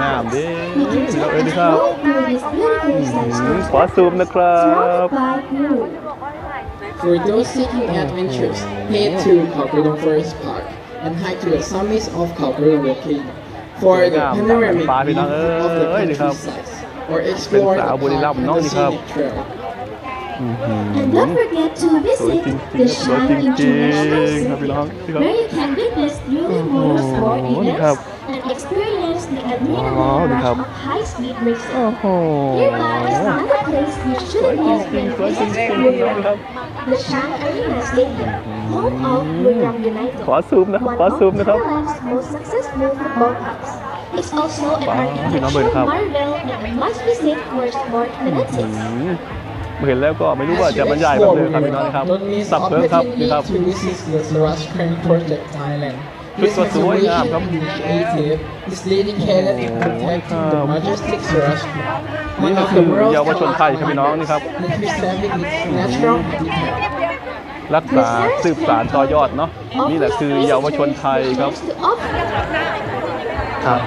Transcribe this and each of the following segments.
งามเด้ We can เรา take เอ้ย a ดีครับ stroll through this beautiful อืม section ขอซูมนะครับ surrounded by blue. For those seeking adventures, head to Calcutta Forest Park and hike to the summits of Calcutta volcano for the panoramic Ba đi view nào of the ơi, đi không? countryside or explore Bên the xã Bùi Đi park Lâm and nó the đi không? scenic trail. And don't forget to visit the Shine International ครับพี่น้อง Center, พี่ครับ where you can witness newly motorsport Oh, đi không? events and experience the adrenaline Oh, đi rush không? of high-speed โอ้ racing. โห Nearby is another place you สวย shouldn't จ miss ริง when ๆสวยจริง visiting ๆพี่น้องครับ the Shine Arena Stadium, home of Buriram United. ขอซูมนะครับ one ขอ of ซูมนะครับ Thailand's most successful football clubs. It's also an ว้าวพี่น้องเบิร์นครับ architectural marvel and a must visit for sport อื fanatics. มเห็นแล้วก็ไม่รู้ว่าจะบรรยายแบบเลยครับพี่น้องนะครับ Don't miss สับเพิ่มครับนี่ opportunity ครับ to visit the Saras Crane Project Thailand. This ชุดสวยๆงามครับ conservation initiative is dedicated in protecting the majestic Saras Crane, นี่ one ก็ of คื the อ world's เยาวชนไทยครับพี่น้องนี่ครับ and preserving its natural habitat. รักษาสืบสารต่อยอดเนาะนี่แหละคือเยาวชนไทยครับ To offer ครับ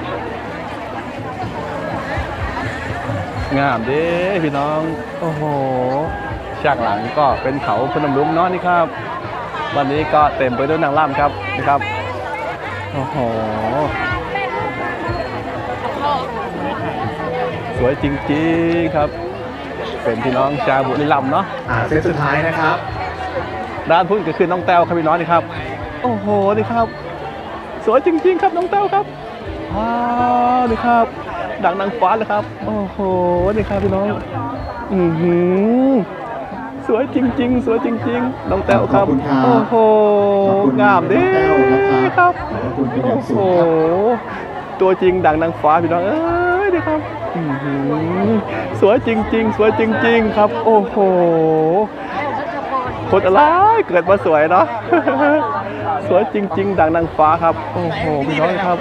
งามเด้พี่น้อง โอ้โหฉากหลังก็เป็นเขาพนมรุ้งเนาะนี่ครับ วันนี้ก็เต็มไปด้วยนางร่ำครับนี่ครับ โอ้โห สวยจริงๆครับ เป็นพี่น้องชาวบุรีรัมย์เนาะอ่าเซตสุดท้ายนะครับด้านพุ่นก็คือน้องแต้วครับพี่น้องนี่ครับ โอ้โหนี่ครับ สวยจริง ๆ ครับน้องแต้วครับว้าวนี่ครับ ดังนางฟ้าเลยครับ โอ้โหนี่ครับพี่น้อง อือหือ สวยจริง ๆ สวยจริง ๆ น้องแต้วครับ ขอบคุณครับโอ้โหขอบคุณงามเด้น้องแต้วนะครับครับ ขอบคุณเป็นอย่างโอ้สูโหงครับตัวจริงดังนางฟ้าพี่น้อง เอ้ยนี่ครับอื้อหือสวยจริง ๆ สวยจริง ๆ ครับ โอ้โห คนอะไรเกิดมาสวยเนาะ สวยจริง ๆ ดังนางฟ้าครับ โอ้โห พี่น้องครับ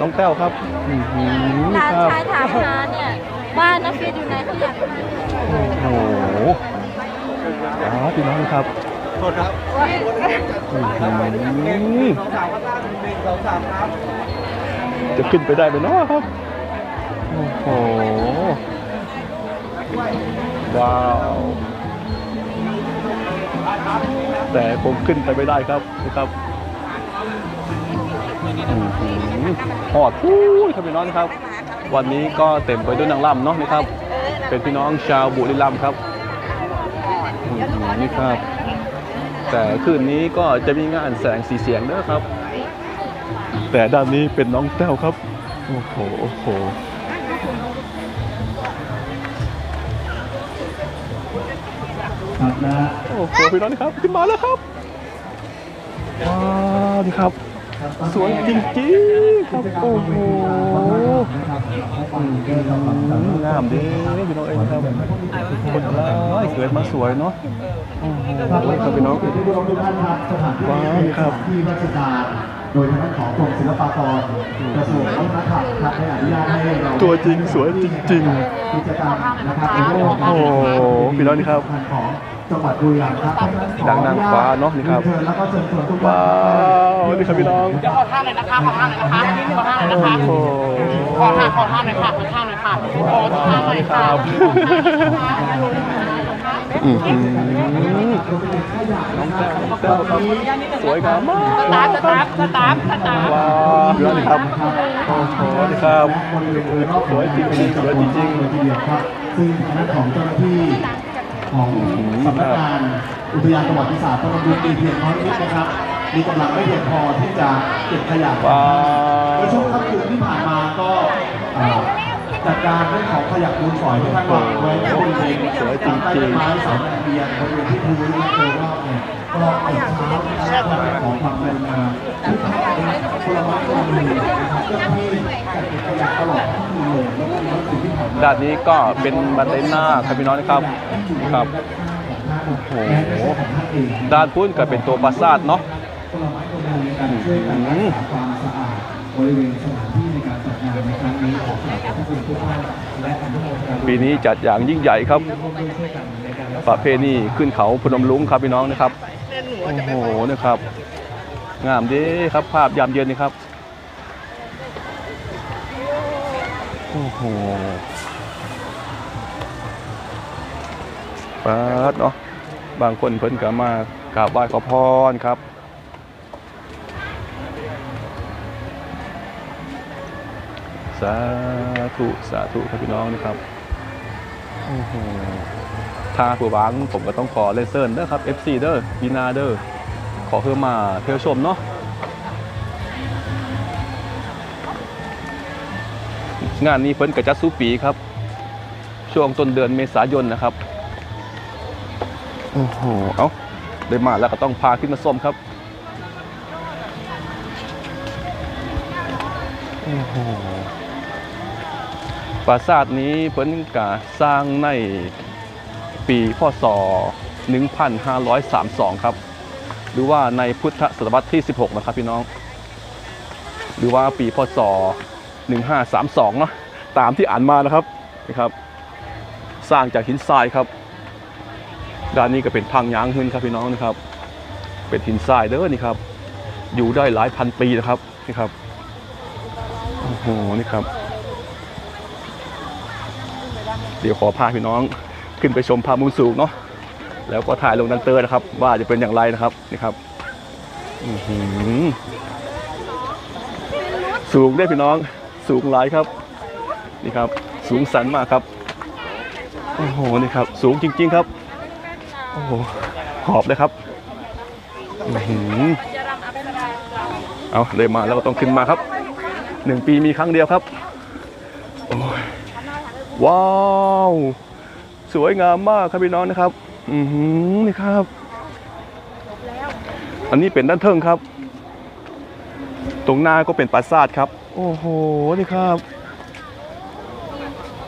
น้องแต้วครับอื้อหือหลานครับ ชายถามหาเนี่ยว่าน้าเฟียสอยู่ไหนเขาอยากมาโอ้โห อ๋อพี่น้องครับโทษครับจะขึ้นไปได้ไหมเนาะครับ โอ้โห ว้าว แต่ผมขึ้นไปไม่ได้ครับนะครับอื้อหือหอดพูดครับพี่น้องครับ วันนี้ก็เต็มไปด้วยนางร่ำเนาะนะครับ เป็นพี่น้องชาวบุรีรัมย์ครับอื้อหือ นี่ครับ แต่คืนนี้ก็จะมีงานแสงสีเสียงด้วยครับ แต่ด้านนี้เป็นน้องแต้วครับ โอ้โห โอ้โหครับนะโอ้โหพี่น้องครับ ขึ้นมาแล้วครับว้าวนี่ครับ สวยจริงๆครับโอ้โหงามดีพี่น้องเองครับคนละ เกิดมาสวยเนาะโอ้โหครับพี่น้องที่ผู้ชมทุกท่านครับสถานที่ว้าวนี่ครับที่ราชการโดยทางด้านของกรมศิลปากรกระทรวงวัฒนธรรมครับได้อนุญาตให้เราตัวจริงสวยจริงกิจกรรมนะครับในเรื่องของการโอ้โหพี่น้องนี่ครับของจังหวัดบุรีรัมย์ครับดังนางฟ้าเนอะนี่ครับเชิญแล้วก็เชิญชวนทุกว้าท่านวนี่ครับพี่น้องขอท่าหน่อยนะคะขอท่าหน่อยนะคะขอท่าหน่อยนะคะโอ้โหขอท่าขอท่าหน่อยค่ะขอท่าหน่อยค่ะขอท่าหน่อยค่ะ สวยงามมากสตาร์ทสตาร์ทสตาร์ทสตาร์ทว้าวพี่น้องนี่ครับโอ้โหครับสวยจริงสวยจริงๆเลยทีเดียวครับซึ่งทางด้านของเจ้าหน้าที่ของสำนักงานอุทยานประวัติศาสตร์พระบรมมีเพียงน้อยนิดนะครับ มีกำลังไม่เพียงพอที่จะเก็บขยะในช่วงค่ำคืนที่ผ่านมาก็ จัดการเรื่องของขยะมูลฝอยที่ท่านวางไว้บริเวณสวยจริงๆใต้ต้นไม้เสาตะเกียงบริเวณที่พื้นและโดยรอบเนี่ยก็เปิดเช้านะครับของความเป็นมาทุกท่านผลไม้ก็มีนะครับเจ้าหน้าที่จัดเก็บขยะตลอดทั้งคืนเลยแล้วก็มีวัตถุที่ผ่านมาด้านนี้ก็เป็นบันไดหน้าครับพี่น้องนะครับครับโอ้โหด้านพุ้นก็เป็นตัวปราสาทเนาะผลไม้ตัวนึงในการช่วยกันรักษาความสะอาดบริเวณสถานที่ นในครั้งนี้ขอขอบพระคุณทุกท่านและอนุโมทนาปีนี้จัดอย่างยิ่งใหญ่ครับประเพณีขึ้นเขาพนมลุงครับพี่น้องนะครับโอ้โหนะครับ งามดีครับภาพยามเย็นนี่ครับโอ้โหปิดเนาะบางคนเพิ่นก็มากราบไหว้ขอพรครับ สาธุสาธุครับพี่น้องนะครับโอ้โหถ้าผู้บางผมก็ต้องขอเลเซอร์เด้อครับ FC เด้อพีนาเด้อขอเพื่อมาเที่ยวชมเนาะงานนี้เพิ่นกระจัดสู้ปีครับ ช่วงต้นเดือนเมษายนนะครับโอ้โหเอาได้มาแล้วก็ต้องพาขึ้นมาส้มครับโอ้โห ปราสาทนี้เพิ่นกะสร้างในปีพศ 1532 ครับ หรือว่าในพุทธศตวรรษที่ 16 นะครับพี่น้อง หรือว่าปีพศ 1532 เนาะตามที่อ่านมานะครับนะครับ สร้างจากหินทรายครับ ด้านนี้ก็เป็นพังยางขึ้นครับพี่น้องนะครับ เป็นหินทรายเด้อนี่ครับ อยู่ได้หลายพันปีนะครับนี่ครับโอ้โหนี่ครับ เดี๋ยวขอพาพี่น้องขึ้นไปชมภาพมุมสูงเนาะแล้วก็ถ่ายลงดันเตอร์นะครับ ว่าจะเป็นอย่างไรนะครับนี่ครับสูงได้วยพี่น้องสูงหลายครับ นี่ครับ สูงสันมากครับโอ้โหนี่ครับ สูงจริง ๆครับโอ้โหหอบเลยครับอื้อหือเอาเลยมาแล้วก็ต้องขึ้นมาครับหนึ่งปีมีครั้งเดียวครับ ว้าว สวยงามมากครับพี่น้องนะครับ อือหือนี่ครับ อันนี้เป็นด้านเทิงครับ ตรงหน้าก็เป็นปราสาทครับ โอ้โห นี่ครับ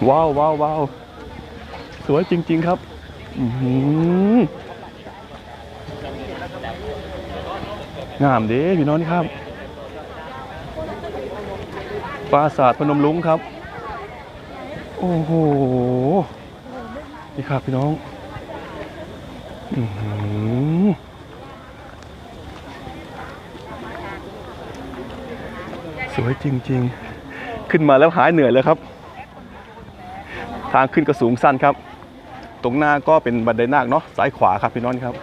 ว้าวว้าวว้าวสวยจริง ๆครับ อือหืองามเด้พี่น้องนี่ครับ ปราสาทพนมลุงครับ โอ้โหนี่ครับพี่น้องอือสวยจริง ๆ ขึ้นมาแล้วหายเหนื่อยเลยครับ ทางขึ้นก็สูงสั้นครับ ตรงหน้าก็เป็นบันไดนาคเนาะซ้ายขวาครับพี่น้องครับ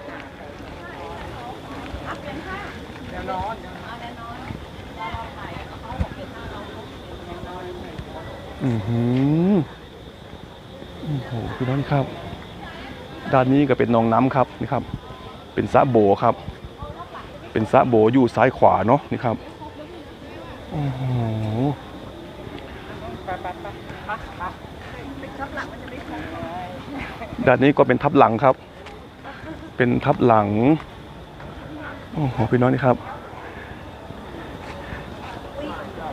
อือหือโอ้โหพี่น้องครับ ด้านนี้ก็เป็นหนองน้ำครับนี่ครับ เป็นสระโบครับ เป็นสระโบอยู่ซ้ายขวาเนาะนี่ครับโอ้โหด้านนี้ก็เป็นทับหลังครับ เป็นทับหลัง โอ้โหพี่น้องนี่ครับ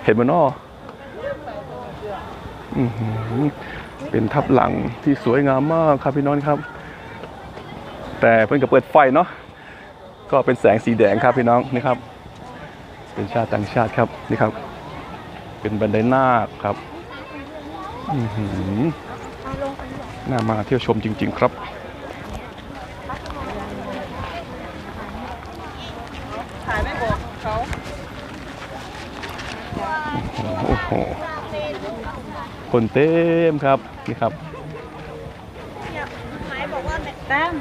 เห็นมันนออื้อหือ เป็นทับหลังที่สวยงามมากครับพี่น้องครับ แต่เพิ่นก็เปิดไฟเนาะก็เป็นแสงสีแดงครับพี่น้องนี่ครับ เป็นชาติต่างชาติครับนี่ครับ เป็นบันไดนาคครับอื้อหือน่ามาเที่ยวชมจริง ๆ ครับถ่ายไม่บอกเขาโอ้โห คนเต็มครับนี่ครับแต้ม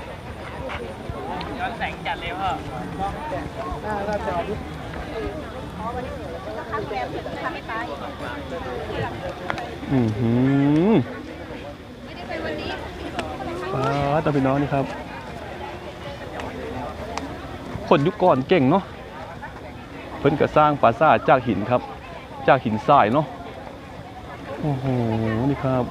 อือหือป้าตาพี่น้องนี่ครับ คนยุคก่อนเก่งเนาะเพิ่นก็สร้างปราสาทจากหินครับ จากหินทรายเนาะ โอ้โห นี่ครับ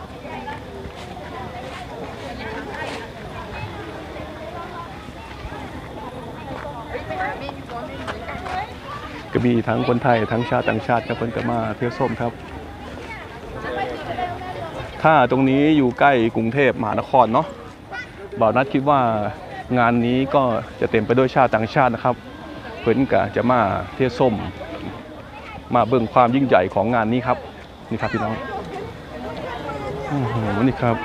ก็มีทั้งคนไทยทั้งชาติต่างชาติครับเพิ่นก็มาเที่ยวชมครับ ถ้าตรงนี้อยู่ใกล้กรุงเทพมหานครเนาะบ่าวนัดคิดว่างานนี้ก็จะเต็มไปด้วยชาติต่างชาตินะครับเพิ่นก็จะมาเที่ยวชมมาเบิ่งความยิ่งใหญ่ของงานนี้ครับ นี่ครับพี่น้อง โอ้โหนี่ครับ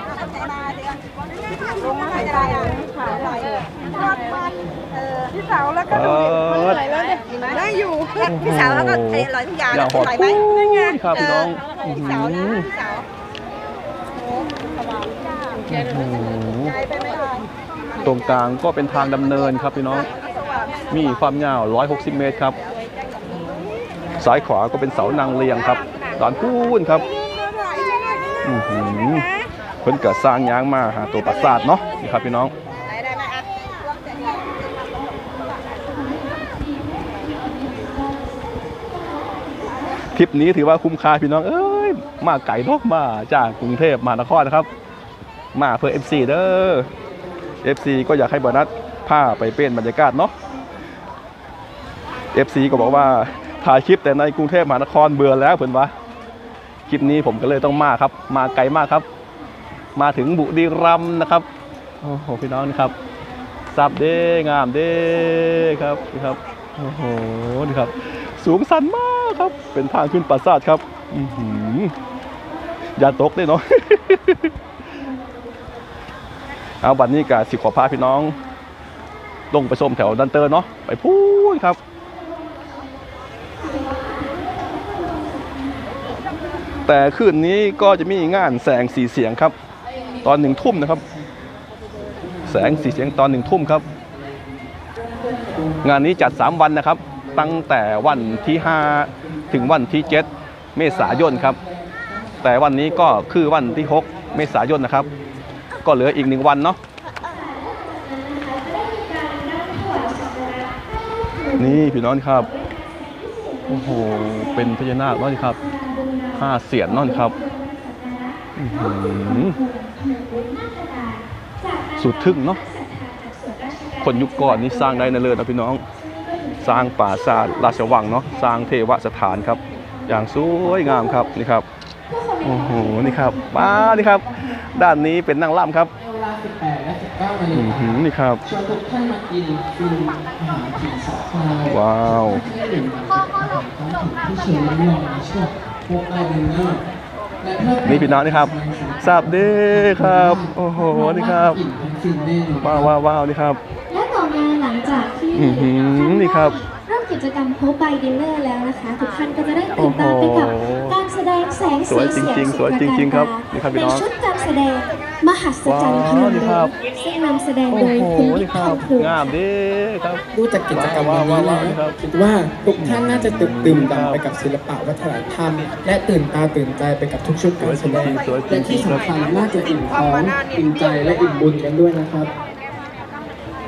ลงมาให้ได้อะถ่ายอะไรเออทอดมันเออพี่สาวแล้วก็เปิดได้อยู่พี่สาวแล้วก็ไอ้ร้อยทุกอย่างอย่างหอดไหมครับพี่น้องอื้อหืออื้อหือตรงกลางก็เป็นทางดำเนินครับพี่น้อง มีความยาว 160 เมตรครับ ซ้ายขวาก็เป็นเสานางเรียงครับตอนพูนครับ อื้อหือ เพิ่นก็สร้างยางมาหาตัวปราสาทเนาะนี่ครับพี่น้องทริปนี้ถือว่าคุ้มค่าพี่น้องเอ้ยมาไก่นอกมาจากกรุงเทพมหานครนะครับ มาเพื่อ FC เด้อ FC ก็อยากให้บอนัสพาไปเป็นบรรยากาศเนาะ FC ก็บอกว่าถ่ายคลิปแต่ในกรุงเทพมหานครเบื่อแล้วเพิ่นวะ คลิปนี้ผมก็เลยต้องมาครับ มาไกลมากครับ มาถึงบุรีรัมย์นะครับโอ้โหพี่น้องนี่ครับสับเด้งามเด้ครับนี่ครับโอ้โหนี่ครับ สูงสันมากครับ เป็นทางขึ้นปราสาทครับอือหือย่าตกได้เนาะเอาบัดนี้กับสิขอพาพี่น้อง ลงไปชมแถวดันเตอร์เนาะไปพูดครับ แต่คืนนี้ก็จะมีงานแสงสีเสียงครับ ตอนหนึ่งทุ่มนะครับ แสงสีเสียงตอนหนึ่งทุ่มครับ งานนี้จัด 3 วันนะครับ ตั้งแต่วันที่ 5 ถึงวันที่ 7 เมษายนครับ แต่วันนี้ก็คือวันที่ 6 เมษายนนะครับ ก็เหลืออีกหนึ่งวันเนาะนี่พี่น้องครับ โอ้โห เป็นพญานาคเนาะนี่ครับ ห้าเสียนนาะนี่ครับสุดทึ่งเนาะคนยุคก่อนนี่สร้างได้นะเลยนะพี่น้อง สร้างป่าสาทราชวังเนาะสร้างเทวสถานครับ อย่างสวยงามครับนี่ครับโอ้โหนี่ครับมานี่ครับ ด้านนี้เป็นนางล่ำครับอืมนี่ครับว้าว นึ่งของที่เชิญเรื่องในช่วงพวกไอเดนเนอร์และเพื่อนี่พี่น้องนี่ครับทราบเด้ครับ โอ้โห นี่ครับอิ่มทั้งฟินแน่นอนว้าวว้าวว้าวนี่ครับ และต่อมาหลังจากที่อื้อหือนี่ครับ เริ่มกิจกรรมโพบายดินเนอร์แล้วนะคะ ทุกท่านก็จะได้ตื่นตาไปกับโอ้โหการแสดงแสงสวยจริงๆสวยจริงๆครับนี่ครับพี่น้อง ในชุดการแสดง มหัศจรรย์พนว้าวมนี่ครับซึ่งนำแสดงโอ้โดยโหคุณนี่ครับทองภูมิงามเด้ครับดูจากกิจกรรมวันนี้ว้าวแล้ว้าววครับคิดว่าทุกท่านน่าจะตื่นตื่นดำไปกับศิลปะวัฒนธรรม และตื่นตาตื่นใจไปกับทุกชุดการแสดงสวยจริงๆและที่สำคัญน่าจะอิ่มท้องอิ่มใจและอิ่มบุญกันด้วยนะครับ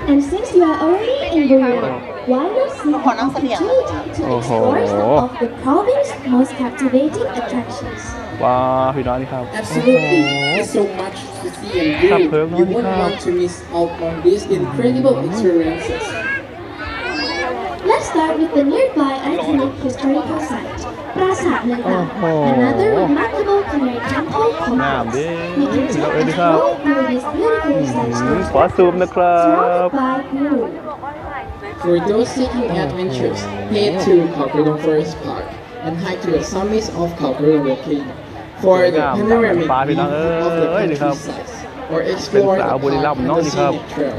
And since you are already in Buriram, why not seek an opportunity to explore some of the province's most captivating attractions? ว้าวพี่น้องนี่ครับ Absolutely, there's so much to see and do. ครับเพิ่ม You นี่ won't ครับ want to miss out on these incredible experiences. Let's start with the nearby iconic historical site, Prasat Nagam, Oh. another remarkable Khmer temple งาม complex. เด้ We can เรา take เอ้ย a นี่ครับ stroll through this beautiful อืม site ขอซูมนะครับ surrounded by Guru. For those seeking adventures, head to Kalkurong Forest Park and hike to the summits of Kalkurong volcano for the Ngam, panoramic pa, view pinang, of the ơi, đi không? countryside or explore the sao Bồ Đi park Lâm and nói the đi không? scenic trail.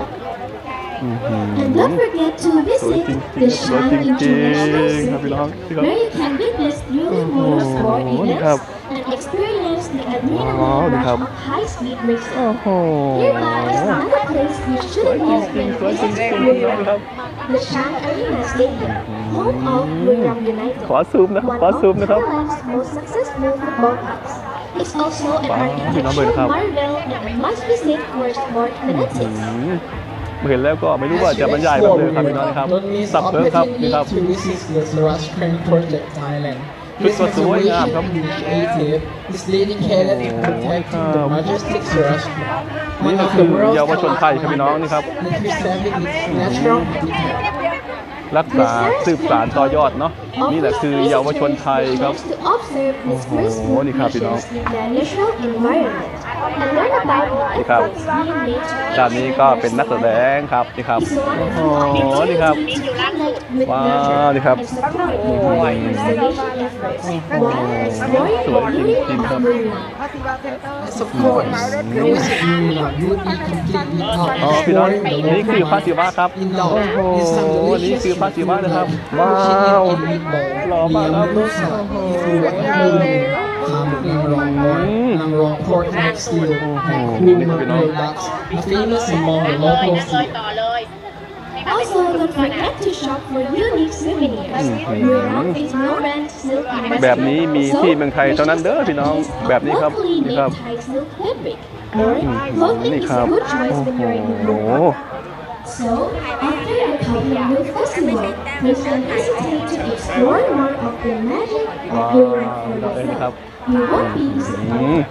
อื้อหือ And don't forget to สวย visit จริง the ๆสวย Shan จริง International ๆครับพี่น้อง Circuit, นี่ครับ where you can witness newly motorsport Oh, đi events không? and experience the Wow, adrenaline đi rush không? of high-speed racing. โอ้โห Nearby is another place you สวย shouldn't จริง miss ๆสวย when จริง visiting ๆพี่น้อง Buriram. ครับ The Shan Arena Stadium, home of Buriram United, ขอซูมนะ one ขอ of ซูมนะครับ Thailand's most successful football clubs. It's also an ว้าวพี่น้องเบิร์นครับ architectural marvel and a must-visit for sport อื fanatics. มเห็นแล้วก็ไม่รู้ว่าจะบรรยายแบบเลยครับพี่น้องครับ Don't miss สับเพิ่มครับนี่ opportunity ครับ ชุดก็สวยงามครับ creative นี่คือเยาวชนไทยครับพี่น้องนี่ครับ รักษาสืบสารต่อยอดเนาะ นี่แหละคือเยาวชนไทยครับ โอ้โห นี่ครับพี่น้อง นี่ครับ ด้านนี้ก็เป็นนักแสดงครับนี่ครับ โอ้โห นี่ครับ ว้าวนี่ครับโอ้โหสวยจริงๆครับอ๋อพี่น้องนี่คือพระศิวะครับ โอ้โห นี่คือพระศิวะนะครับ ว้าวบอกยอมากรับลูกสาวคือวัดมูลทำนานรองน้อยนางรองพอร์ตแม็กซ์ติลแห่งคู่เมืองเบลบัคมาฟีนัสมองและโลโก้สี Also, don't forget to shop for unique souvenirs. Your rock is no rent, silk, and แบบนี้มีที่เมืองไทยเท่านั้นเด้อพี่น้องแบบนี้ครับนี่ครับนี่ครับโอ้โห So, after the Kaplan Milk Festival, please don't hesitate to explore more of the magic of Buriram for ว้าวนี่ครับ yourself. You won't be อืม disappointed.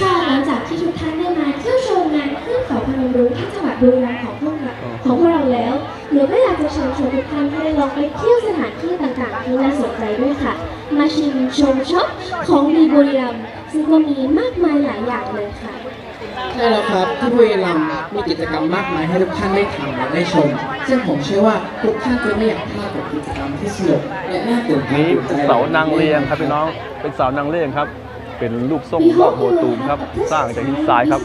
ค่ะหลังจากที่ทุกท่านได้มาเที่ยวชมงานขึ้นเขาพนมรุ้งที่จังหวัดบุรีรัมย์ของพวกเราของพวกเราแล้วหนูก็อยากจะเชิญชวนทุกท่านให้ได้ลองไปเที่ยวสถานที่ต่างๆที่น่าสนใจด้วยค่ะ มาชิมชมช็อปของดีบุรีรัมย์ซึ่งก็มีมากมายหลายอย่างเลยค่ะ ใช่แล้วครับที่บุรีรัมย์มีกิจกรรมมากมายให้ทุกท่านได้ทำและได้ชม ซึ่งผมเชื่อว่าทุกท่านจะไม่อยากพลาดกับกิจกรรมที่สนุกและน่าตื่นตานี่ตื่นใจเสานางเลียงครับพี่น้องเป็นเสานางเลียงครับ เป็นรูปทรงรอบโบตูมครับ สร้างจากหินทรายครับ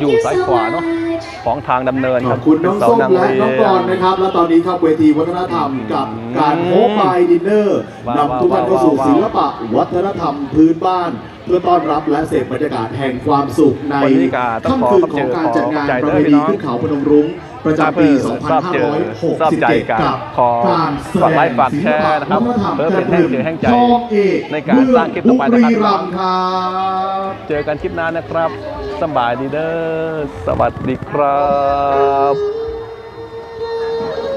อยู่ซ้ายขวาเนอะของทางดำเนินขคอรับบคุณน้องเป็เสาส้มนางและเลียน้องกรณ์นะครับ และตอนนี้ครับเวทีวัฒนธรรมกับการโฮปบายดินเนอร์ว้าวนำทุกท่านเข้าสู่ว้าว ศิลปะวัฒนธรรมพื้นบ้าน เพื่อต้อนรับและเสพบรรยากาศแห่งความสุขในวันนี้ก็ต้องขอค่ำคืนของการจัดงานขอบใจประเด้เพอพี่ณีน้องขึ้นเขาพนมรุ้งประจำปีทราบเจอทราบใจกัน2567 กับขอการแสดฝากไลงค์ฝากแชร์นะครับศิลปวัฒนธรรมเพื่อเป็นแรงใจแห่งใจทองเอกในการสร้างคลิปต่อไปนะครับเมืองบุรีรัมย์ครับเจอกันคลิปหน้านะครับสำบายดีเด้อสวัสดีครับ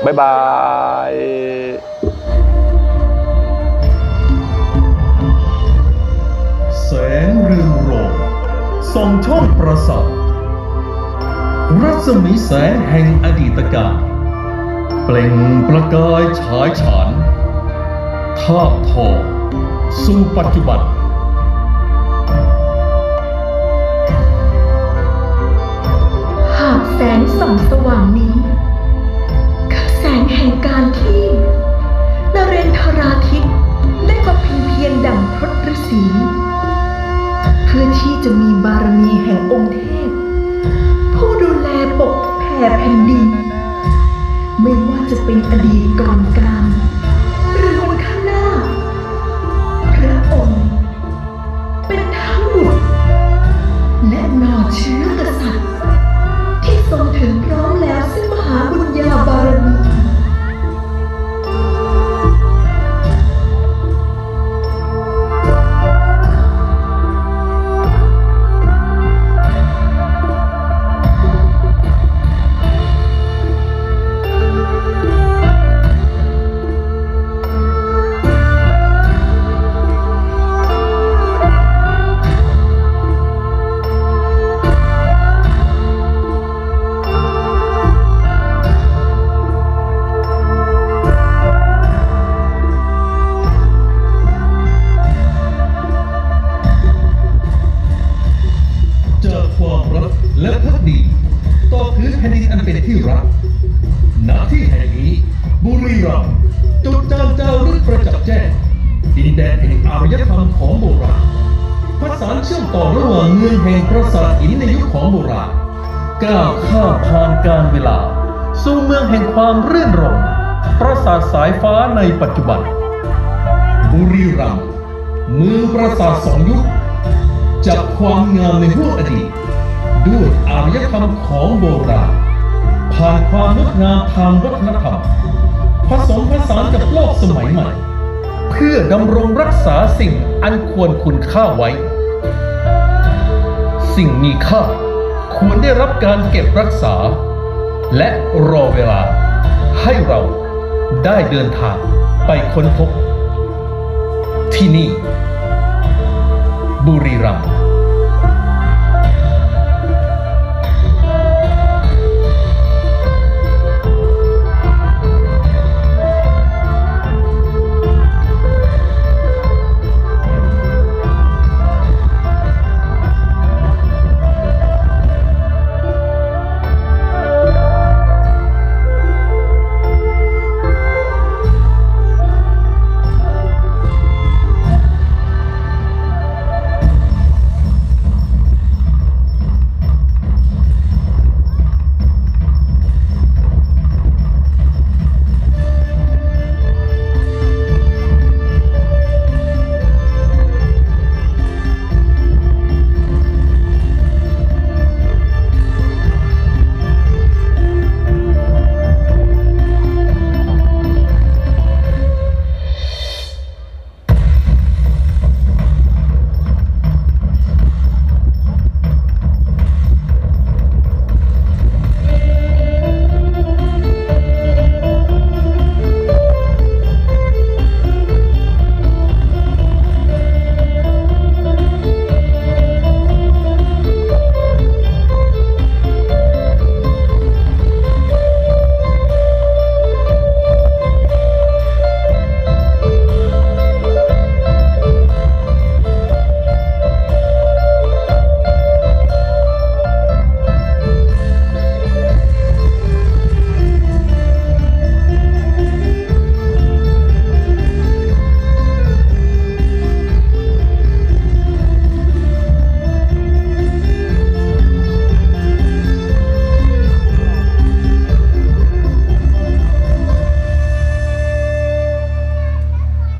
บ๊ายบาย งเรืองโรจน์ส่องช่องประสาทรัศมีแสงแห่งอดีตการเปล่งประกายฉายฉานทาบทอสู่ปัจจุบันหากแสงส่องสว่างนี้ จะมีบารมีแห่งองค์เทพ ผู้ดูแลปกแผ่แผ่นดิน ไม่ว่าจะเป็นอดีตก่อนการ หินในยุคของโบราณก้าวข้ามผ่านการเวลา สู่เมืองแห่งความรื่นรมปราสาทสายฟ้าในปัจจุบัน บุรีรัมย์เมืองปราสาทสองยุค จับความงามในห้วงอดีต ด้วยอารยธรรมของโบราณ ผ่านความงดงามทางวัฒนธรรม ผสมผสานกับโลกสมัยใหม่ เพื่อดำรงรักษาสิ่งอันควรคุณค่าไว้ สิ่งมีค่า ควรได้รับการเก็บรักษา และรอเวลา ให้เราได้เดินทางไปค้นพบ ที่นี่ บุรีรัมย์